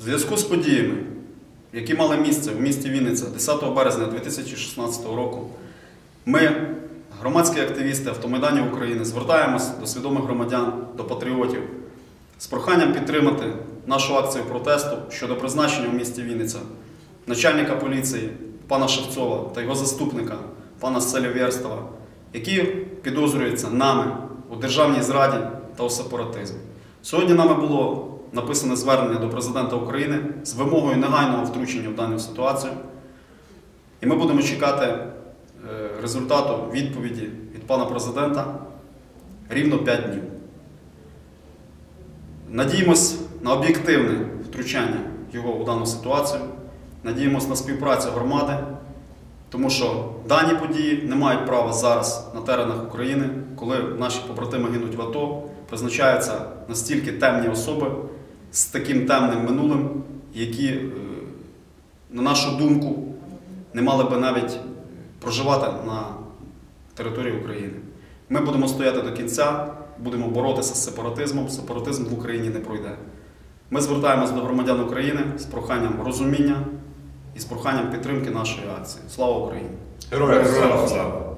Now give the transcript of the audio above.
В зв'язку з подіями, які мали місце в місті Вінниця 10 березня 2016 року, ми, громадські активісти Автомайдані України, звертаємось до свідомих громадян, до патріотів з проханням підтримати нашу акцію протесту щодо призначення в місті Вінниця начальника поліції пана Шевцова та його заступника пана Селівєрстова, які підозрюються нами у державній зраді та у сепаратизмі. Сьогодні нами було написане звернення до президента України з вимогою негайного втручення в дану ситуацію. І ми будемо чекати е, результату відповіді від пана президента рівно 5 днів. Надіємось на об'єктивне втручання його у дану ситуацію. Надіємось на співпрацю громади, тому що дані події не мають права зараз на теренах України, коли наші побратими гинуть в АТО, призначаються настільки темні особи з таким темним минулим, які, е, на нашу думку, не мали би навіть проживати на території України. Ми будемо стояти до кінця, будемо боротися з сепаратизмом. Сепаратизм в Україні не пройде. Ми звертаємось до громадян України з проханням розуміння і з проханням підтримки нашої акції. Слава Україні! Героям слава!